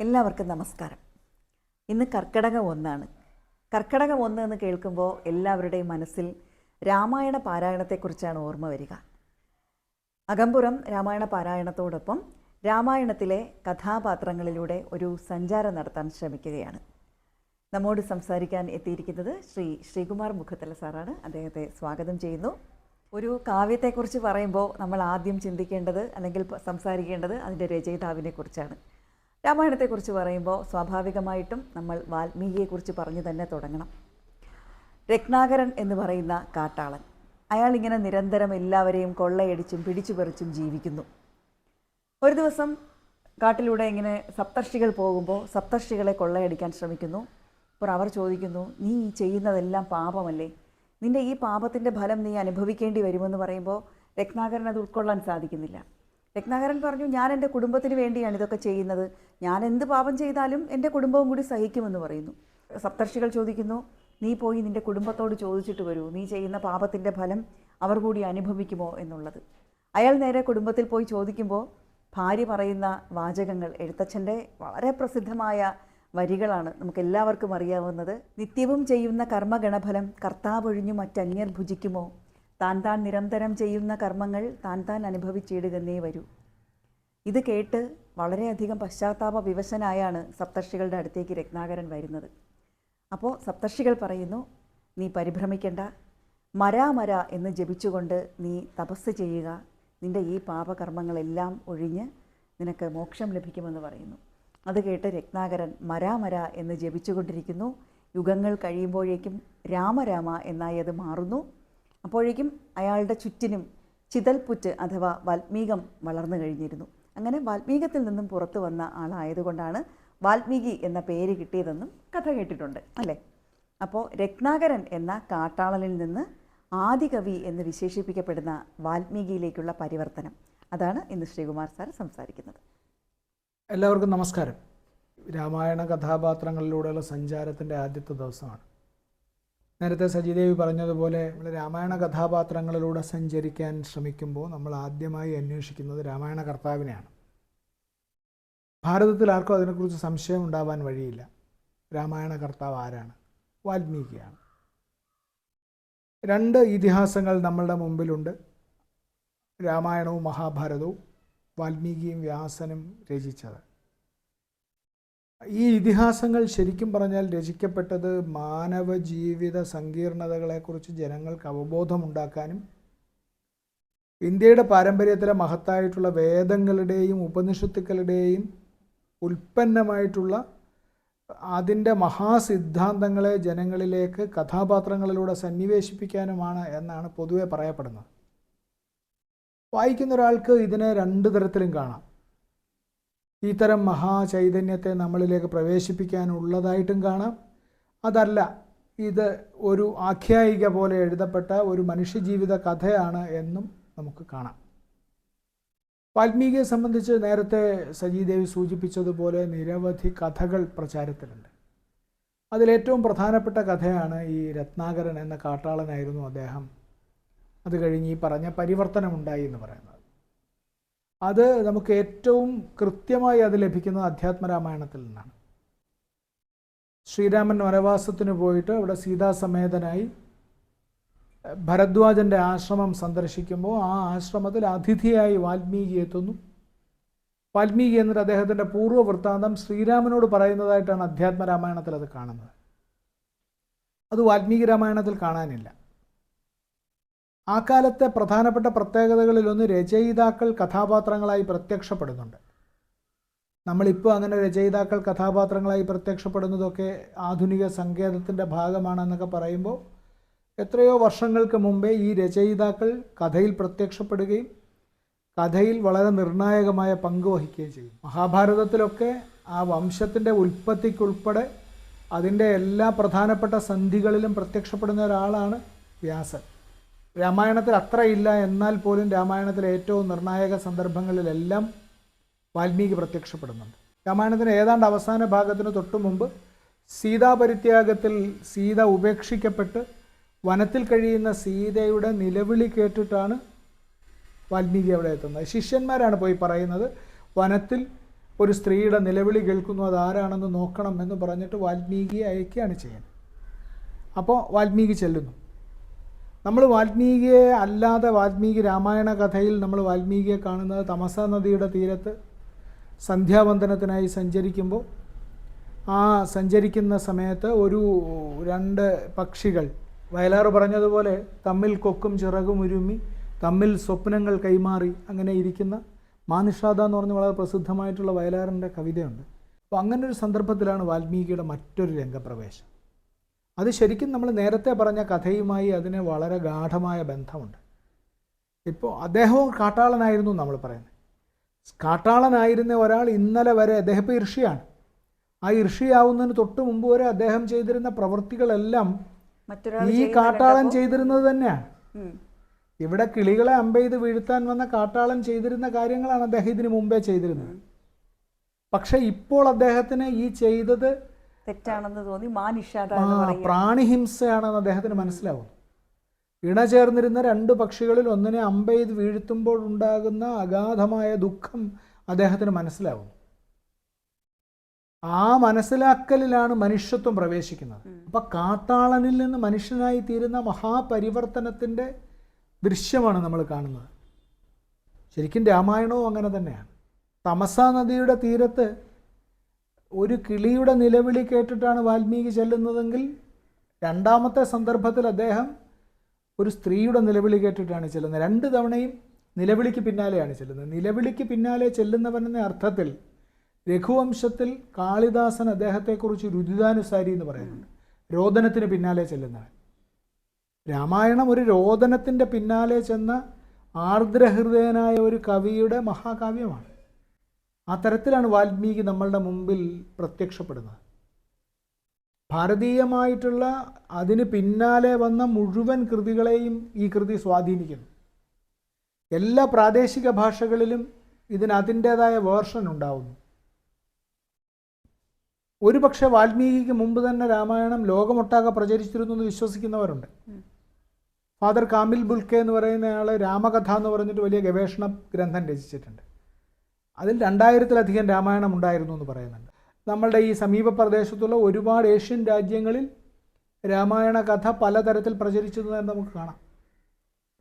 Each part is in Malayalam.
എല്ലാവർക്കും നമസ്കാരം. ഇന്ന് കർക്കിടകം ഒന്നാണ്. കർക്കിടകം ഒന്ന് എന്ന് കേൾക്കുമ്പോൾ എല്ലാവരുടെയും മനസ്സിൽ രാമായണ പാരായണത്തെക്കുറിച്ചാണ് ഓർമ്മ വരിക. അകമ്പുറം രാമായണ പാരായണത്തോടൊപ്പം രാമായണത്തിലെ കഥാപാത്രങ്ങളിലൂടെ ഒരു സഞ്ചാരം നടത്താൻ ശ്രമിക്കുകയാണ്. നമ്മോട് സംസാരിക്കാൻ എത്തിയിരിക്കുന്നത് ശ്രീ ശ്രീകുമാർ മുഖത്തല സാറാണ്. അദ്ദേഹത്തെ സ്വാഗതം ചെയ്യുന്നു. ഒരു കാവ്യത്തെക്കുറിച്ച് പറയുമ്പോൾ നമ്മൾ ആദ്യം ചിന്തിക്കേണ്ടത് അല്ലെങ്കിൽ സംസാരിക്കേണ്ടത് അതിന്റെ രചയിതാവിനെ കുറിച്ചാണ് രാമായണത്തെക്കുറിച്ച് പറയുമ്പോൾ സ്വാഭാവികമായിട്ടും നമ്മൾ വാൽമീകിയെക്കുറിച്ച് പറഞ്ഞു തന്നെ തുടങ്ങണം. രത്നാകരൻ എന്ന് പറയുന്ന കാട്ടാളൻ. അയാൾ ഇങ്ങനെ നിരന്തരം എല്ലാവരെയും കൊള്ളയടിച്ചും പിടിച്ചുപറിച്ചും ജീവിക്കുന്നു. ഒരു ദിവസം കാട്ടിലൂടെ ഇങ്ങനെ സപ്തർഷികൾ പോകുമ്പോൾ സപ്തർഷികളെ കൊള്ളയടിക്കാൻ ശ്രമിക്കുന്നു. അപ്പോൾ അവർ ചോദിക്കുന്നു നീ ഈ ചെയ്യുന്നതെല്ലാം പാപമല്ലേ? നിന്റെ ഈ പാപത്തിന്റെ ഫലം നീ അനുഭവിക്കേണ്ടി വരുമെന്ന് പറയുമ്പോൾ രത്നാകരൻ അത് ഉൾക്കൊള്ളാൻ സാധിക്കുന്നില്ല. രത്നാകരൻ പറഞ്ഞു ഞാൻ എന്റെ കുടുംബത്തിന് വേണ്ടിയാണ് ഇതൊക്കെ ചെയ്യുന്നത്. ഞാൻ എന്ത് പാപം ചെയ്താലും എന്റെ കുടുംബവും കൂടി സഹിക്കുമെന്ന് പറയുന്നു. സപ്തർഷികൾ ചോദിക്കുന്നു നീ പോയി നിന്റെ കുടുംബത്തോട് ചോദിച്ചിട്ട് വരൂ. നീ ചെയ്യുന്ന പാപത്തിന്റെ ഫലം അവർ കൂടി അനുഭവിക്കുമോ? എന്നുള്ളത്. അയാൾ നേരെ കുടുംബത്തിൽ പോയി ചോദിക്കുമ്പോൾ ഭാര്യ പറയുന്ന വാചകങ്ങൾ എഴുത്തച്ഛന്റെ വളരെ പ്രസിദ്ധമായ വരികളാണ് നമുക്ക് എല്ലാവർക്കും അറിയാവുന്നത്. നിത്യവും ചെയ്യുന്ന കർമ്മഗണഫലം കർത്താവൊഴിഞ്ഞു മറ്റന്യർ ഭുജിക്കുമോ? താൻ താൻ നിരന്തരം ചെയ്യുന്ന കർമ്മങ്ങൾ താൻ താൻ അനുഭവിച്ചിടുകന്നേ വരൂ. ഇത് കേട്ട് വളരെയധികം പശ്ചാത്താപ വിവശനായാണ് സപ്തർഷികളുടെ അടുത്തേക്ക് രത്നാകരൻ വരുന്നത്. അപ്പോൾ സപ്തർഷികൾ പറയുന്നു നീ പരിഭ്രമിക്കേണ്ട. മരാ മര എന്ന് ജപിച്ചുകൊണ്ട് നീ തപസ് ചെയ്യുക. നിന്റെ ഈ പാപകർമ്മങ്ങളെല്ലാം ഒഴിഞ്ഞ് നിനക്ക് മോക്ഷം ലഭിക്കുമെന്ന് പറയുന്നു. അത് കേട്ട് രത്നാകരൻ മരാ മര എന്ന് ജപിച്ചുകൊണ്ടിരിക്കുന്നു. യുഗങ്ങൾ കഴിയുമ്പോഴേക്കും രാമരാമ എന്നായി അത് മാറുന്നു. അപ്പോഴേക്കും അയാളുടെ ചുറ്റിനും ചിതൽപുറ്റ് അഥവാ വാൽമീകം വളർന്നു കഴിഞ്ഞിരുന്നു. അങ്ങനെ വാൽമീകത്തിൽ നിന്നും പുറത്തു വന്ന ആളായതുകൊണ്ടാണ് വാൽമീകി എന്ന പേര് കിട്ടിയതെന്നും കഥ കേട്ടിട്ടുണ്ട് അല്ലേ? അപ്പോൾ രത്നാകരൻ എന്ന കാട്ടാളനിൽ നിന്ന് ആദികവി എന്ന് വിശേഷിപ്പിക്കപ്പെടുന്ന വാൽമീകിയിലേക്കുള്ള പരിവർത്തനം. അതാണ് ഇന്ന് ശ്രീകുമാർ സാർ സംസാരിക്കുന്നത്. എല്ലാവർക്കും നമസ്കാരം. രാമായണ കഥാപാത്രങ്ങളിലൂടെയുള്ള സഞ്ചാരത്തിന്റെ ആദ്യത്തെ ദിവസമാണ്. നേരത്തെ സജിദേവി പറഞ്ഞതുപോലെ നമ്മൾ രാമായണ കഥാപാത്രങ്ങളിലൂടെ സഞ്ചരിക്കാൻ ശ്രമിക്കുമ്പോൾ നമ്മൾ ആദ്യമായി അന്വേഷിക്കുന്നത് രാമായണ കർത്താവിനെയാണ്. ഭാരതത്തിൽ ആർക്കും അതിനെക്കുറിച്ച് സംശയം ഉണ്ടാവാൻ വഴിയില്ല. രാമായണ കർത്താവ് ആരാണ്? വാൽമീകിയാണ്. രണ്ട് ഇതിഹാസങ്ങൾ നമ്മളുടെ മുമ്പിലുണ്ട്. രാമായണവും മഹാഭാരതവും വാൽമീകിയും വ്യാസനും രചിച്ചത്. ഈ ഇതിഹാസങ്ങൾ ശരിക്കും പറഞ്ഞാൽ രചിക്കപ്പെട്ടത് മാനവ ജീവിത സങ്കീർണതകളെക്കുറിച്ച് ജനങ്ങൾക്ക് അവബോധമുണ്ടാക്കാനും ഇന്ത്യയുടെ പാരമ്പര്യത്തിലെ മഹത്തായിട്ടുള്ള വേദങ്ങളുടെയും ഉപനിഷത്തുക്കളുടെയും ഉൽപ്പന്നമായിട്ടുള്ള അതിന്റെ മഹാസിദ്ധാന്തങ്ങളെ ജനങ്ങളിലേക്ക് കഥാപാത്രങ്ങളിലൂടെ സന്നിവേശിപ്പിക്കാനുമാണ് എന്നാണ് പൊതുവെ പറയപ്പെടുന്നത്. വായിക്കുന്ന ഒരാൾക്ക് ഇതിനെ രണ്ട് തരത്തിലും കാണാം. ഇത്തരം മഹാചൈതന്യത്തെ നമ്മളിലേക്ക് പ്രവേശിപ്പിക്കാനുള്ളതായിട്ടും കാണാം. അതല്ല ഇത് ഒരു ആഖ്യായിക പോലെ എഴുതപ്പെട്ട ഒരു മനുഷ്യജീവിത കഥയാണ് എന്നും നമുക്ക് കാണാം. വാൽമീകിയെ സംബന്ധിച്ച് നേരത്തെ സജീദേവി സൂചിപ്പിച്ചതുപോലെ നിരവധി കഥകൾ പ്രചാരത്തിലുണ്ട്. അതിലേറ്റവും പ്രധാനപ്പെട്ട കഥയാണ് ഈ രത്നാകരൻ എന്ന കാട്ടാളനായിരുന്നു അദ്ദേഹം. അത് കഴിഞ്ഞ് ഈ പറഞ്ഞ പരിവർത്തനമുണ്ടായി എന്ന് പറയുന്നത്. അത് നമുക്ക് ഏറ്റവും കൃത്യമായി അത് ലഭിക്കുന്നത് അധ്യാത്മരാമായണത്തിൽ നിന്നാണ്. ശ്രീരാമൻ വനവാസത്തിന് പോയിട്ട് അവിടെ സീതാസമേതനായി ഭരദ്വാജന്റെ ആശ്രമം സന്ദർശിക്കുമ്പോൾ ആ ആശ്രമത്തിൽ അതിഥിയായി വാൽമീകി എത്തുന്നു. വാൽമീകി എന്നിട്ട് അദ്ദേഹത്തിന്റെ പൂർവ വൃത്താന്തം ശ്രീരാമനോട് പറയുന്നതായിട്ടാണ് അധ്യാത്മരാമായണത്തിൽ അത് കാണുന്നത്. അത് വാൽമീകി രാമായണത്തിൽ കാണാനില്ല. ആ കാലത്തെ പ്രധാനപ്പെട്ട പ്രത്യേകതകളിലൊന്ന് രചയിതാക്കൾ കഥാപാത്രങ്ങളായി പ്രത്യക്ഷപ്പെടുന്നുണ്ട്. നമ്മളിപ്പോൾ അങ്ങനെ രചയിതാക്കൾ കഥാപാത്രങ്ങളായി പ്രത്യക്ഷപ്പെടുന്നതൊക്കെ ആധുനിക സങ്കേതത്തിന്റെ ഭാഗമാണെന്നൊക്കെ പറയുമ്പോൾ എത്രയോ വർഷങ്ങൾക്ക് മുമ്പേ ഈ രചയിതാക്കൾ കഥയിൽ പ്രത്യക്ഷപ്പെടുകയും കഥയിൽ വളരെ നിർണായകമായ പങ്ക് വഹിക്കുകയും ചെയ്യും മഹാഭാരതത്തിലൊക്കെ ആ വംശത്തിന്റെ ഉൽപ്പത്തിക്കുൾപ്പെടെ അതിന്റെ എല്ലാ പ്രധാനപ്പെട്ട സന്ധികളിലും പ്രത്യക്ഷപ്പെടുന്ന ഒരാളാണ് വ്യാസൻ. രാമായണത്തിൽ അത്ര ഇല്ല എന്നാൽ പോലും രാമായണത്തിലെ ഏറ്റവും നിർണായക സന്ദർഭങ്ങളിലെല്ലാം വാൽമീകി പ്രത്യക്ഷപ്പെടുന്നുണ്ട്. രാമായണത്തിന് ഏതാണ്ട് അവസാന ഭാഗത്തിന് തൊട്ടു മുമ്പ് സീതാപരിത്യാഗത്തിൽ സീത ഉപേക്ഷിക്കപ്പെട്ട് വനത്തിൽ കഴിയുന്ന സീതയുടെ നിലവിളി കേട്ടിട്ടാണ് വാൽമീകി അവിടെ എത്തുന്നത്. ശിഷ്യന്മാരാണ് പോയി പറയുന്നത് വനത്തിൽ ഒരു സ്ത്രീയുടെ നിലവിളി കേൾക്കുന്നു അത് ആരാണെന്ന് നോക്കണം എന്ന് പറഞ്ഞിട്ട് വാൽമീകിയെ അയക്കുകയാണ് ചെയ്യുന്നത്. അപ്പോൾ വാൽമീകി ചെല്ലുന്നു. നമ്മൾ വാൽമീകിയെ അല്ലാതെ വാൽമീകി രാമായണ കഥയിൽ നമ്മൾ വാൽമീകിയെ കാണുന്നത് തമസ നദിയുടെ തീരത്ത് സന്ധ്യാവന്ദനത്തിനായി സഞ്ചരിക്കുമ്പോൾ ആ സഞ്ചരിക്കുന്ന സമയത്ത് ഒരു രണ്ട് പക്ഷികൾ വയലാർ പറഞ്ഞതുപോലെ തമ്മിൽ കൊക്കും ചിറകും ഉരുമ്മി തമ്മിൽ സ്വപ്നങ്ങൾ കൈമാറി അങ്ങനെ ഇരിക്കുന്ന മാനുഷാദ എന്ന് പറഞ്ഞ വളരെ പ്രസിദ്ധമായിട്ടുള്ള വയലാറിന്റെ കവിതയുണ്ട്. അപ്പോൾ അങ്ങനൊരു സന്ദർഭത്തിലാണ് വാൽമീകിയുടെ മറ്റൊരു രംഗപ്രവേശം. അത് ശരിക്കും നമ്മൾ നേരത്തെ പറഞ്ഞ കഥയുമായി അതിന് വളരെ ഗാഠമായ ബന്ധമുണ്ട്. ഇപ്പോൾ അദ്ദേഹവും കാട്ടാളനായിരുന്നു നമ്മൾ പറയുന്നത്. കാട്ടാളനായിരുന്ന ഒരാൾ ഇന്നലെ വരെ അദ്ദേഹം ഇപ്പോൾ ഋഷിയാണ് ആ ഋഷിയാവുന്നതിന് തൊട്ട് മുമ്പ് വരെ അദ്ദേഹം ചെയ്തിരുന്ന പ്രവൃത്തികളെല്ലാം ഈ കാട്ടാളൻ ചെയ്തിരുന്നത് തന്നെയാണ്. ഇവിടെ കിളികളെ അമ്പെയ്ത് വീഴ്ത്താൻ വന്ന കാട്ടാളൻ ചെയ്തിരുന്ന കാര്യങ്ങളാണ് അദ്ദേഹം ഇതിനു മുമ്പേ ചെയ്തിരുന്നത്. പക്ഷേ ഇപ്പോൾ അദ്ദേഹത്തിന് ഈ ചെയ്തത് തെറ്റാണെന്ന് തോന്നി മാനിഷാദ പ്രാണിഹിംസയാണെന്ന് അദ്ദേഹത്തിന് മനസ്സിലാവും ഇണ ചേർന്നിരുന്ന രണ്ട് പക്ഷികളിൽ ഒന്നിനെ അമ്പെയ്ത് വീഴ്ത്തുമ്പോൾ ഉണ്ടാകുന്ന അഗാധമായ ദുഃഖം അദ്ദേഹത്തിന് മനസ്സിലാവും ആ മനസ്സിലാക്കലിലാണ് മനുഷ്യത്വം പ്രവേശിക്കുന്നത്. അപ്പൊ കാട്ടാളനിൽ നിന്ന് മനുഷ്യനായി തീരുന്ന മഹാപരിവർത്തനത്തിന്റെ ദൃശ്യമാണ് നമ്മൾ കാണുന്നത്. ശരിക്കും രാമായണവും അങ്ങനെ തന്നെയാണ്. തമസ നദിയുടെ തീരത്ത് ഒരു കിളിയുടെ നിലവിളി കേട്ടിട്ടാണ് വാൽമീകി ചെല്ലുന്നതെങ്കിൽ രണ്ടാമത്തെ സന്ദർഭത്തിൽ അദ്ദേഹം ഒരു സ്ത്രീയുടെ നിലവിളി കേട്ടിട്ടാണ് ചെല്ലുന്നത്. രണ്ട് തവണയും നിലവിളിക്ക് പിന്നാലെയാണ് ചെല്ലുന്നത്. നിലവിളിക്ക് പിന്നാലെ ചെല്ലുന്നവൻ എന്ന അർത്ഥത്തിൽ രഘുവംശത്തിൽ കാളിദാസൻ അദ്ദേഹത്തെക്കുറിച്ച് രുചിതാനുസാരി എന്ന് പറയുന്നുണ്ട്. രോദനത്തിന് പിന്നാലെ ചെല്ലുന്നവൻ. രാമായണം ഒരു രോദനത്തിന്റെ പിന്നാലെ ചെന്ന ആർദ്രഹൃദയനായ ഒരു കവിയുടെ മഹാകാവ്യമാണ്. ആ തരത്തിലാണ് വാൽമീകി നമ്മളുടെ മുമ്പിൽ പ്രത്യക്ഷപ്പെടുന്നത്. ഭാരതീയമായിട്ടുള്ള അതിന് പിന്നാലെ വന്ന മുഴുവൻ കൃതികളെയും ഈ കൃതി സ്വാധീനിക്കുന്നു. എല്ലാ പ്രാദേശിക ഭാഷകളിലും ഇതിന് അതിന്റേതായ വേർഷൻ ഉണ്ടാവുന്നു. ഒരു പക്ഷേ വാൽമീകിക്ക് മുമ്പ് തന്നെ രാമായണം ലോകമൊട്ടാകെ പ്രചരിച്ചിരുന്നു എന്ന് വിശ്വസിക്കുന്നവരുണ്ട്. ഫാദർ കാമിൽ ബുൽക്കെ എന്ന് പറയുന്ന ആൾ രാമകഥ എന്ന് പറഞ്ഞിട്ട് വലിയ ഗവേഷണ ഗ്രന്ഥം രചിച്ചിട്ടുണ്ട്. അതിൽ രണ്ടായിരത്തിലധികം രാമായണം ഉണ്ടായിരുന്നു എന്ന് പറയുന്നുണ്ട്. നമ്മളുടെ ഈ സമീപ പ്രദേശത്തുള്ള ഒരുപാട് ഏഷ്യൻ രാജ്യങ്ങളിൽ രാമായണ കഥ പലതരത്തിൽ പ്രചരിച്ചതെന്ന് നമുക്ക് കാണാം.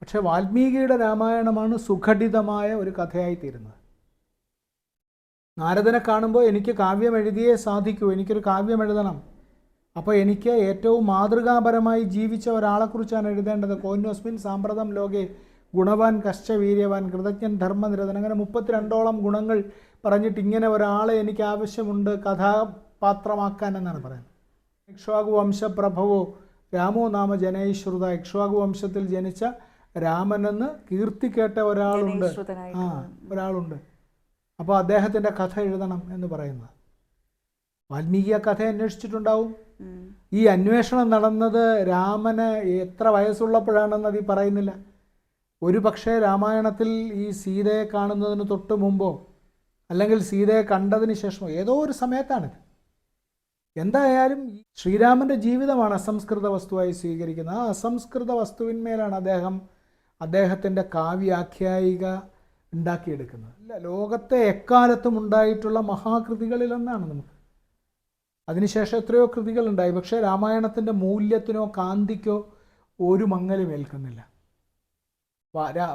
പക്ഷേ വാൽമീകിയുടെ രാമായണമാണ് സുഘടിതമായ ഒരു കഥയായി തീരുന്നത്. നാരദനെ കാണുമ്പോൾ എനിക്ക് കാവ്യം എഴുതിയേ സാധിക്കൂ എനിക്കൊരു കാവ്യം എഴുതണം. അപ്പോൾ എനിക്ക് ഏറ്റവും മാതൃകാപരമായി ജീവിച്ച ഒരാളെക്കുറിച്ചാണ് എഴുതേണ്ടത്. കോന്നോസ്മിൻ സാമ്പ്രതം ലോകെ ഗുണവാൻ കശ്ച വീര്യവാൻ കൃതജ്ഞൻ ധർമ്മനിരതൻ അങ്ങനെ മുപ്പത്തിരണ്ടോളം ഗുണങ്ങൾ പറഞ്ഞിട്ട് ഇങ്ങനെ ഒരാളെ എനിക്ക് ആവശ്യമുണ്ട് കഥാപാത്രമാക്കാൻ എന്നാണ് പറയുന്നത്. ഇക്ഷ്വാകു വംശപ്രഭവോ രാമോ നാമ ജനൈശ്രുത. ഇക്ഷ്വാകു വംശത്തിൽ ജനിച്ച രാമനെന്ന് കീർത്തി കേട്ട ഒരാളുണ്ട്. ആ ഒരാളുണ്ട്. അപ്പോൾ അദ്ദേഹത്തിന്റെ കഥ എഴുതണം എന്ന് പറയുന്നത്. വാൽമീകി ആ കഥ അന്വേഷിച്ചിട്ടുണ്ടാവും. ഈ അന്വേഷണം നടന്നത് രാമന് എത്ര വയസ്സുള്ളപ്പോഴാണെന്ന് അത് ഈ പറയുന്നില്ല. ഒരു പക്ഷേ രാമായണത്തിൽ ഈ സീതയെ കാണുന്നതിന് തൊട്ട് മുമ്പോ അല്ലെങ്കിൽ സീതയെ കണ്ടതിന് ശേഷമോ ഏതോ ഒരു സമയത്താണിത്. എന്തായാലും ശ്രീരാമന്റെ ജീവിതമാണ് അസംസ്കൃത വസ്തുവായി സ്വീകരിക്കുന്നത്. ആ അസംസ്കൃത വസ്തുവിന്മേലാണ് അദ്ദേഹം അദ്ദേഹത്തിന്റെ കാവ്യാഖ്യായിക ഉണ്ടാക്കിയെടുക്കുന്നത്. ഇല്ല ലോകത്തെ എക്കാലത്തും ഉണ്ടായിട്ടുള്ള മഹാകൃതികളിലൊന്നാണ് നമുക്ക്. അതിനുശേഷം എത്രയോ കൃതികളുണ്ടായി. പക്ഷേ രാമായണത്തിന്റെ മൂല്യത്തിനോ കാന്തിക്കോ ഒരു മങ്ങലും ഏൽക്കുന്നില്ല.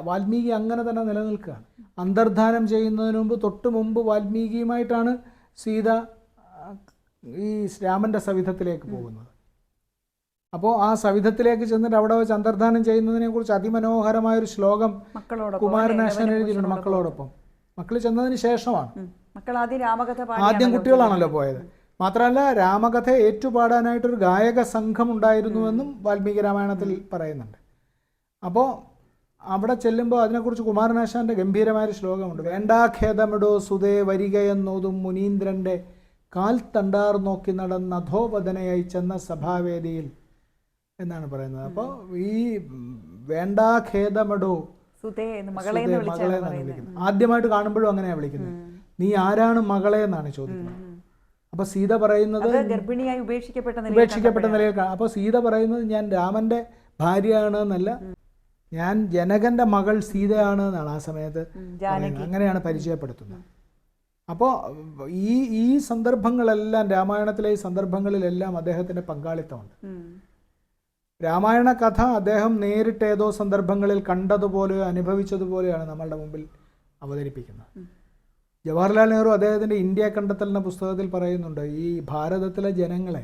വാൽമീകി അങ്ങനെ തന്നെ നിലനിൽക്കുകയാണ്. അന്തർധാനം ചെയ്യുന്നതിന് മുമ്പ് തൊട്ട് മുമ്പ് വാൽമീകിയുമായിട്ടാണ് സീത ഈ രാമന്റെ സവിധത്തിലേക്ക് പോകുന്നത്. അപ്പോൾ ആ സവിധത്തിലേക്ക് ചെന്നിട്ട് അവിടെ വെച്ച് അന്തർധാനം ചെയ്യുന്നതിനെ കുറിച്ച് അതിമനോഹരമായൊരു ശ്ലോകം കുമാരനാശൻ എഴുതിയിട്ടുണ്ട്. മക്കളോടൊപ്പം. മക്കൾ ചെന്നതിന് ശേഷമാണ്. ആദ്യം കുട്ടികളാണല്ലോ പോയത്. മാത്രമല്ല രാമകഥ ഏറ്റുപാടാനായിട്ടൊരു ഗായക സംഘം ഉണ്ടായിരുന്നുവെന്നും വാൽമീകി രാമായണത്തിൽ പറയുന്നുണ്ട്. അപ്പോൾ അവിടെ ചെല്ലുമ്പോൾ അതിനെക്കുറിച്ച് കുമാരനാശാന്റെ ഗംഭീരമായൊരു ശ്ലോകമുണ്ട്. വേണ്ടാഖേദമിടോ സുതേ വരികയെന്നോതും മുനീന്ദ്രന്റെ കാൽ തണ്ടാർ നോക്കി നടന്ന അധോപതനയായി ചെന്ന സഭാവേദിയിൽ എന്നാണ് പറയുന്നത്. അപ്പോൾ ഈ വേണ്ടാഖേദമിടോ മകളെ എന്നാണ് വിളിക്കുന്നത്. ആദ്യമായിട്ട് കാണുമ്പോഴും അങ്ങനെയാണ് വിളിക്കുന്നത്. നീ ആരാണ് മകളെ എന്നാണ് ചോദിക്കുന്നത്. അപ്പൊ സീത പറയുന്നത് ഗർഭിണിയായി ഉപേക്ഷിക്കപ്പെട്ട നിലയിൽ ഉപേക്ഷിക്കപ്പെട്ട നിലയിൽ അപ്പൊ സീത പറയുന്നത് ഞാൻ രാമന്റെ ഭാര്യയാണ് എന്നല്ല ഞാൻ ജനകന്റെ മകൾ സീതയാണ് എന്നാണ് ആ സമയത്ത് അങ്ങനെയാണ് പരിചയപ്പെടുത്തുന്നത്. അപ്പോൾ ഈ ഈ സന്ദർഭങ്ങളെല്ലാം രാമായണത്തിലെ ഈ സന്ദർഭങ്ങളിലെല്ലാം അദ്ദേഹത്തിന്റെ പങ്കാളിത്തമുണ്ട്. രാമായണ കഥ അദ്ദേഹം നേരിട്ട് ഏതോ സന്ദർഭങ്ങളിൽ കണ്ടതുപോലെയോ അനുഭവിച്ചതുപോലെയാണ് നമ്മളുടെ മുമ്പിൽ അവതരിപ്പിക്കുന്നത്. ജവഹർലാൽ നെഹ്റു അദ്ദേഹത്തിന്റെ ഇന്ത്യ കണ്ടെത്തൽ എന്ന പുസ്തകത്തിൽ പറയുന്നുണ്ട് ഈ ഭാരതത്തിലെ ജനങ്ങളെ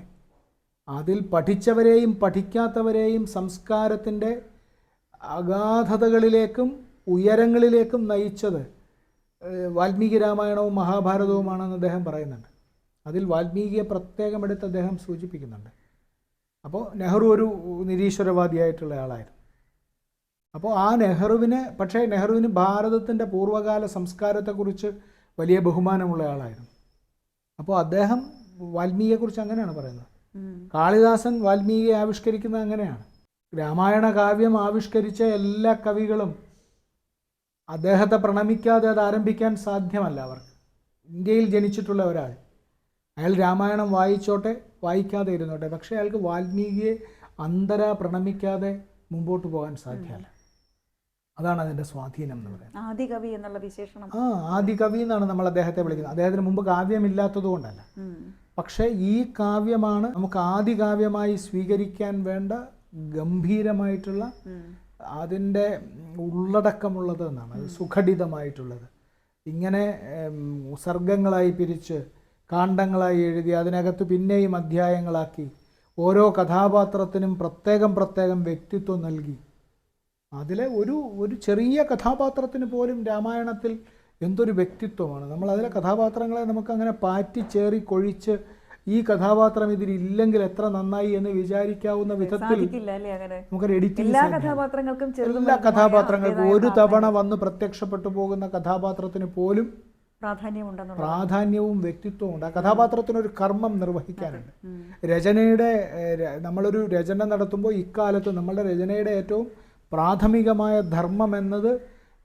അതിൽ പഠിച്ചവരെയും പഠിക്കാത്തവരെയും സംസ്കാരത്തിന്റെ അഗാധതകളിലേക്കും ഉയരങ്ങളിലേക്കും നയിച്ചത് വാൽമീകി രാമായണവും മഹാഭാരതവുമാണെന്ന് അദ്ദേഹം പറയുന്നുണ്ട്. അതിൽ വാൽമീകിയെ പ്രത്യേകം എടുത്ത് അദ്ദേഹം സൂചിപ്പിക്കുന്നുണ്ട്. അപ്പോൾ നെഹ്റു ഒരു നിരീശ്വരവാദിയായിട്ടുള്ള ആളായിരുന്നു. അപ്പോൾ ആ നെഹ്റുവിന് പക്ഷേ നെഹ്റുവിന് ഭാരതത്തിന്റെ പൂർവകാല സംസ്കാരത്തെക്കുറിച്ച് വലിയ ബഹുമാനമുള്ള ആളായിരുന്നു. അപ്പോൾ അദ്ദേഹം വാൽമീകിയെക്കുറിച്ച് അങ്ങനെയാണ് പറയുന്നത്. കാളിദാസൻ വാൽമീകിയെ ആവിഷ്കരിക്കുന്നത് അങ്ങനെയാണ്. രാമായണ കാവ്യം ആവിഷ്കരിച്ച എല്ലാ കവികളും അദ്ദേഹത്തെ പ്രണമിക്കാതെ അത് ആരംഭിക്കാൻ സാധ്യമല്ല അവർക്ക്. ഇന്ത്യയിൽ ജനിച്ചിട്ടുള്ള ഒരാൾ. അയാൾ രാമായണം വായിച്ചോട്ടെ വായിക്കാതെ ഇരുന്നോട്ടെ. പക്ഷേ അയാൾക്ക് വാൽമീകിയെ അന്തര പ്രണമിക്കാതെ മുമ്പോട്ട് പോകാൻ സാധ്യമല്ല. അതാണ് അതിന്റെ സ്വാധീനം എന്ന് പറയുന്നത്. ആദികവി എന്നുള്ള വിശേഷണം. ആ ആദി കവി എന്നാണ് നമ്മൾ അദ്ദേഹത്തെ വിളിക്കുന്നത്. അദ്ദേഹത്തിന് മുമ്പ് കാവ്യമില്ലാത്തത് കൊണ്ടല്ല. പക്ഷേ ഈ കാവ്യമാണ് നമുക്ക് ആദി കാവ്യമായി സ്വീകരിക്കാൻ വേണ്ട ഗംഭീരമായിട്ടുള്ള. അതിന്റെ ഉള്ളടക്കമുള്ളത് എന്നാണ്. അത് സുഘടിതമായിട്ടുള്ളത്. ഇങ്ങനെ സർഗങ്ങളായി പിരിച്ച് കാണ്ഡങ്ങളായി എഴുതി അതിനകത്ത് പിന്നെയും അധ്യായങ്ങളാക്കി ഓരോ കഥാപാത്രത്തിനും പ്രത്യേകം പ്രത്യേകം വ്യക്തിത്വം നൽകി. അതിലെ ഒരു ഒരു ചെറിയ കഥാപാത്രത്തിന് പോലും രാമായണത്തിൽ എന്തൊരു വ്യക്തിത്വമാണ്. നമ്മൾ അതിലെ കഥാപാത്രങ്ങളെ നമുക്കങ്ങനെ പാറ്റിച്ചേറി കൊഴിച്ച് ഈ കഥാപാത്രം ഇതിലില്ലെങ്കിൽ എത്ര നന്നായി എന്ന് വിചാരിക്കാവുന്ന വിധത്തിൽ എഡിറ്റിംഗ് എല്ലാ കഥാപാത്രങ്ങൾക്കും എല്ലാ ഒരു തവണ വന്ന് പ്രത്യക്ഷപ്പെട്ടു പോകുന്ന കഥാപാത്രത്തിന് പോലും പ്രാധാന്യവും വ്യക്തിത്വവും ഉണ്ട്. ആ കഥാപാത്രത്തിനൊരു കർമ്മം നിർവഹിക്കാനുണ്ട്. രചനയുടെ നമ്മളൊരു രചന നടത്തുമ്പോൾ ഇക്കാലത്ത് നമ്മളുടെ രചനയുടെ ഏറ്റവും പ്രാഥമികമായ ധർമ്മം എന്നത്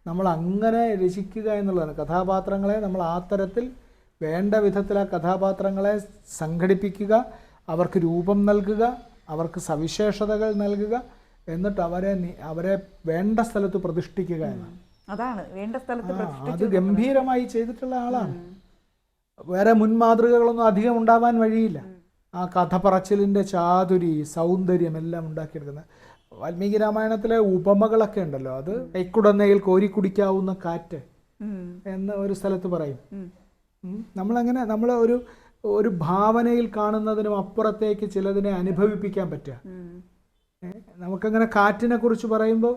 നമ്മൾ അങ്ങനെ രചിക്കുക എന്നുള്ളതാണ്. കഥാപാത്രങ്ങളെ നമ്മൾ ആ തരത്തിൽ വേണ്ട വിധത്തിൽ ആ കഥാപാത്രങ്ങളെ സംഘടിപ്പിക്കുക അവർക്ക് രൂപം നൽകുക അവർക്ക് സവിശേഷതകൾ നൽകുക എന്നിട്ട് അവരെ അവരെ വേണ്ട സ്ഥലത്ത് പ്രതിഷ്ഠിക്കുക എന്നാണ്. അതാണ്. വേണ്ട സ്ഥലത്ത് അത് ഗംഭീരമായി ചെയ്തിട്ടുള്ള ആളാണ്. വേറെ മുൻമാതൃകകളൊന്നും അധികം ഉണ്ടാവാൻ വഴിയില്ല. ആ കഥ പറച്ചിലിന്റെ ചാതുരി സൗന്ദര്യം എല്ലാം ഉണ്ടാക്കിയെടുക്കുന്നത്. വാൽമീകി രാമായണത്തിലെ ഉപമകളൊക്കെ ഉണ്ടല്ലോ. അത് കൈക്കുടന്നയിൽ കോരി കുടിക്കാവുന്ന കാറ്റ് എന്ന ഒരു സ്ഥലത്ത് പറയും. നമ്മളങ്ങനെ നമ്മൾ ഒരു ഒരു ഭാവനയിൽ കാണുന്നതിനും അപ്പുറത്തേക്ക് ചിലതിനെ അനുഭവിപ്പിക്കാൻ പറ്റുക. നമുക്കങ്ങനെ കാറ്റിനെ കുറിച്ച് പറയുമ്പോൾ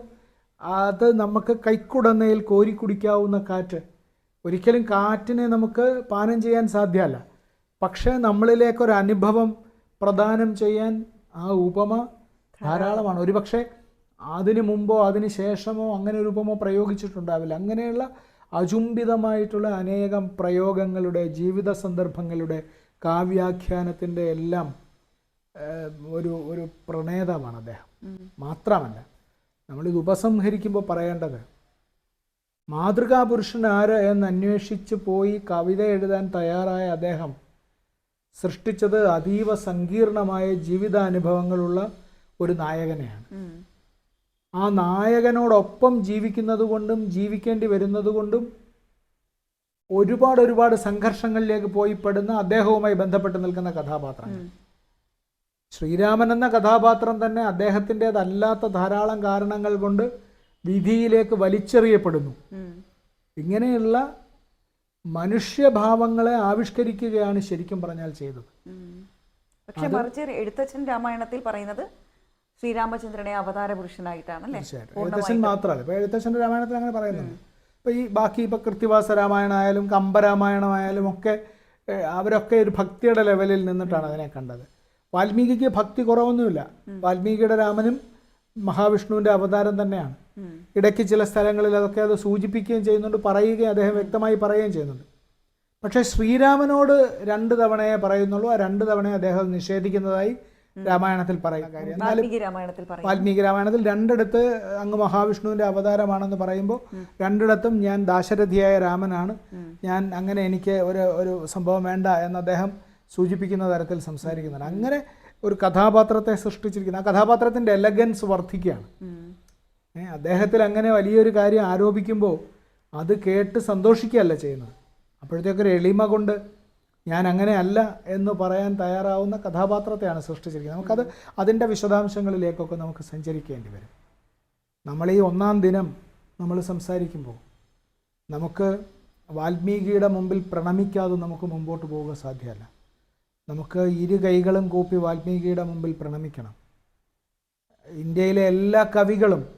അത് നമുക്ക് കൈക്കുടന്നയിൽ കോരി കുടിക്കാവുന്ന കാറ്റ്. ഒരിക്കലും കാറ്റിനെ നമുക്ക് പാനം ചെയ്യാൻ സാധ്യമല്ല. പക്ഷേ നമ്മളിലേക്കൊരു അനുഭവം പ്രദാനം ചെയ്യാൻ ആ ഉപമ ധാരാളമാണ്. ഒരുപക്ഷെ അതിനു മുമ്പോ അതിന് ശേഷമോ അങ്ങനെ ഒരു ഉപമ പ്രയോഗിച്ചിട്ടുണ്ടാവില്ല. അങ്ങനെയുള്ള അചുംബിതമായിട്ടുള്ള അനേകം പ്രയോഗങ്ങളുടെ ജീവിത സന്ദർഭങ്ങളുടെ കാവ്യാഖ്യാനത്തിന്റെ എല്ലാം ഒരു ഒരു പ്രണേതാവാണ് അദ്ദേഹം. മാത്രമല്ല നമ്മളിത് ഉപസംഹരിക്കുമ്പോൾ പറയേണ്ടത് മാതൃകാപുരുഷൻ ആര് എന്ന് അന്വേഷിച്ച് പോയി കവിത എഴുതാൻ തയ്യാറായ അദ്ദേഹം സൃഷ്ടിച്ചത് അതീവ സങ്കീർണമായ ജീവിതാനുഭവങ്ങളുള്ള ഒരു നായകനെയാണ്. ആ നായകനോടൊപ്പം ജീവിക്കുന്നത് കൊണ്ടും ജീവിക്കേണ്ടി വരുന്നത് കൊണ്ടും ഒരുപാട് ഒരുപാട് സംഘർഷങ്ങളിലേക്ക് പോയി പെടുന്ന അദ്ദേഹവുമായി ബന്ധപ്പെട്ട് നിൽക്കുന്ന കഥാപാത്രങ്ങൾ. ശ്രീരാമൻ എന്ന കഥാപാത്രം തന്നെ അദ്ദേഹത്തിന്റെതല്ലാത്ത ധാരാളം കാരണങ്ങൾ കൊണ്ട് വിധിയിലേക്ക് വലിച്ചെറിയപ്പെടുന്നു. ഇങ്ങനെയുള്ള മനുഷ്യഭാവങ്ങളെ ആവിഷ്കരിക്കുകയാണ് ശരിക്കും പറഞ്ഞാൽ ചെയ്തത്. പക്ഷെ മറിച്ച് എഴുത്തച്ഛൻ രാമായണത്തിൽ പറയുന്നത് ശ്രീരാമചന്ദ്രനെ അവതാര പുരുഷനായിട്ടാണ് അല്ലേ തീർച്ചയായിട്ടും എഴുത്തച്ഛൻ മാത്രമല്ല എഴുത്തച്ഛന്റെ രാമായണത്തിൽ അങ്ങനെ പറയുന്നുണ്ട്. അപ്പൊ ഈ ബാക്കി ഇപ്പൊ കൃത്തിവാസ രാമായണമായാലും കമ്പരാമായണമായാലും ഒക്കെ അവരൊക്കെ ഒരു ഭക്തിയുടെ ലെവലിൽ നിന്നിട്ടാണ് അതിനെ കണ്ടത്. വാൽമീകിക്ക് ഭക്തി കുറവൊന്നുമില്ല. വാൽമീകിയുടെ രാമനും മഹാവിഷ്ണുവിന്റെ അവതാരം തന്നെയാണ്. ഇടയ്ക്ക് ചില സ്ഥലങ്ങളിൽ അതൊക്കെ അത് സൂചിപ്പിക്കുകയും ചെയ്യുന്നുണ്ട് പറയുകയും അദ്ദേഹം വ്യക്തമായി പറയുകയും ചെയ്യുന്നുണ്ട്. പക്ഷേ ശ്രീരാമനോട് രണ്ട് തവണയെ പറയുന്നുള്ളൂ. ആ രണ്ട് തവണയെ അദ്ദേഹം നിഷേധിക്കുന്നതായി രാമായണത്തിൽ പറയുന്ന കാര്യം. എന്നാലും വാൽമീകി രാമായണത്തിൽ പറയും വാൽമീകി രാമായണത്തിൽ രണ്ടിടത്ത് അങ്ങ് മഹാവിഷ്ണുവിന്റെ അവതാരമാണെന്ന് പറയുമ്പോൾ രണ്ടിടത്തും ഞാൻ ദാശരഥിയായ രാമനാണ്. ഞാൻ അങ്ങനെ എനിക്ക് ഒരു ഒരു സംഭവം വേണ്ട എന്ന് അദ്ദേഹം സൂചിപ്പിക്കുന്ന തരത്തിൽ സംസാരിക്കുന്നുണ്ട്. അങ്ങനെ ഒരു കഥാപാത്രത്തെ സൃഷ്ടിച്ചിരിക്കുന്നു. ആ കഥാപാത്രത്തിന്റെ എലഗൻസ് വർദ്ധിക്കുകയാണ്. അദ്ദേഹത്തിൽ അങ്ങനെ വലിയൊരു കാര്യം ആരോപിക്കുമ്പോൾ അത് കേട്ട് സന്തോഷിക്കുകയല്ല ചെയ്യുന്നത്. അപ്പോഴത്തേക്കൊരു എളിമ കൊണ്ട് ഞാൻ അങ്ങനെ അല്ല എന്ന് പറയാൻ തയ്യാറാവുന്ന കഥാപാത്രത്തെയാണ് സൃഷ്ടിച്ചിരിക്കുന്നത്. നമുക്കത് അതിന്റെ വിശദാംശങ്ങളിലേക്കൊക്കെ നമുക്ക് സഞ്ചരിക്കേണ്ടി വരും. നമ്മൾ ഈ ഒന്നാം ദിനം നമ്മൾ സംസാരിക്കുമ്പോൾ നമുക്ക് വാൽമീകിയുടെ മുമ്പിൽ പ്രണമിക്കാതെ നമുക്ക് മുമ്പോട്ട് പോവുക സാധ്യമല്ല. നമുക്ക് ഇരു കൈകളും കൂപ്പി വാൽമീകിയുടെ മുമ്പിൽ പ്രണമിക്കണം. ഇന്ത്യയിലെ എല്ലാ കവികളും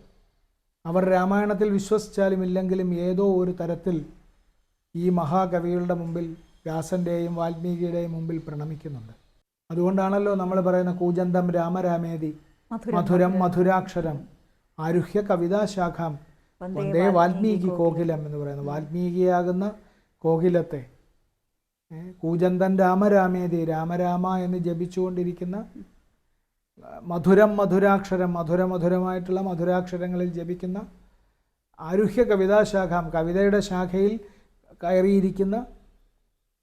അവർ രാമായണത്തിൽ വിശ്വസിച്ചാലും ഇല്ലെങ്കിലും ഏതോ ഒരു തരത്തിൽ ഈ മഹാകവികളുടെ മുമ്പിൽ വ്യാസന്റെയും വാൽമീകിയുടെയും മുമ്പിൽ പ്രണമിക്കുന്നുണ്ട്. അതുകൊണ്ടാണല്ലോ നമ്മൾ പറയുന്ന കൂജന്തം രാമരാമേതി മധുരം. മധുരാക്ഷരം ആരുഹ്യ കവിതാശാഖാം വന്ദേ വാൽമീകി കോകിലം. എന്ന് പറയുന്നത്. വാൽമീകിയാകുന്ന കോകിലത്തെ കൂജന്തൻ രാമരാമേതി രാമരാമ എന്ന് ജപിച്ചുകൊണ്ടിരിക്കുന്ന മധുരം മധുരാക്ഷരം മധുര മധുരമായിട്ടുള്ള മധുരാക്ഷരങ്ങളിൽ ജപിക്കുന്ന ആരുഹ്യ കവിതാശാഖാം കവിതയുടെ ശാഖയിൽ കയറിയിരിക്കുന്ന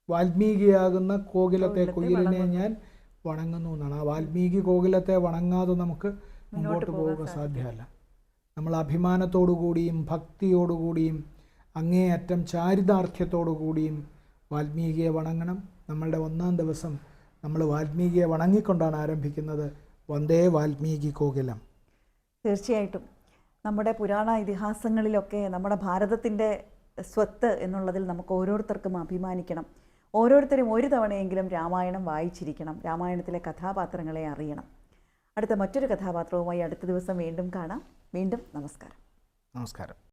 വാൽമീകിയാകുന്ന കോകിലത്തെ കുയിലിനെ ഞാൻ വണങ്ങുന്നു എന്നാണ്. ആ വാൽമീകി കോകിലത്തെ വണങ്ങാതെ നമുക്ക് മുമ്പോട്ട് പോവുക സാധ്യമല്ല. നമ്മൾ അഭിമാനത്തോടു കൂടിയും ഭക്തിയോടുകൂടിയും അങ്ങേയറ്റം ചാരിതാർത്ഥ്യത്തോടു കൂടിയും വാൽമീകിയെ വണങ്ങണം. നമ്മളുടെ ഒന്നാം ദിവസം നമ്മൾ വാൽമീകിയെ വണങ്ങിക്കൊണ്ടാണ് ആരംഭിക്കുന്നത് വന്ദേ വാൽമീകി കോകിലം. തീർച്ചയായിട്ടും. നമ്മുടെ പുരാണ ഇതിഹാസങ്ങളിലൊക്കെ നമ്മുടെ ഭാരതത്തിന്റെ സ്വത്ത് എന്നുള്ളതിൽ നമുക്ക് ഓരോരുത്തർക്കും അഭിമാനിക്കണം. ഓരോരുത്തരും ഒരു തവണയെങ്കിലും രാമായണം വായിച്ചിരിക്കണം. രാമായണത്തിലെ കഥാപാത്രങ്ങളെ അറിയണം. അടുത്ത മറ്റൊരു കഥാപാത്രവുമായി അടുത്ത ദിവസം വീണ്ടും കാണാം. വീണ്ടും നമസ്കാരം. നമസ്കാരം.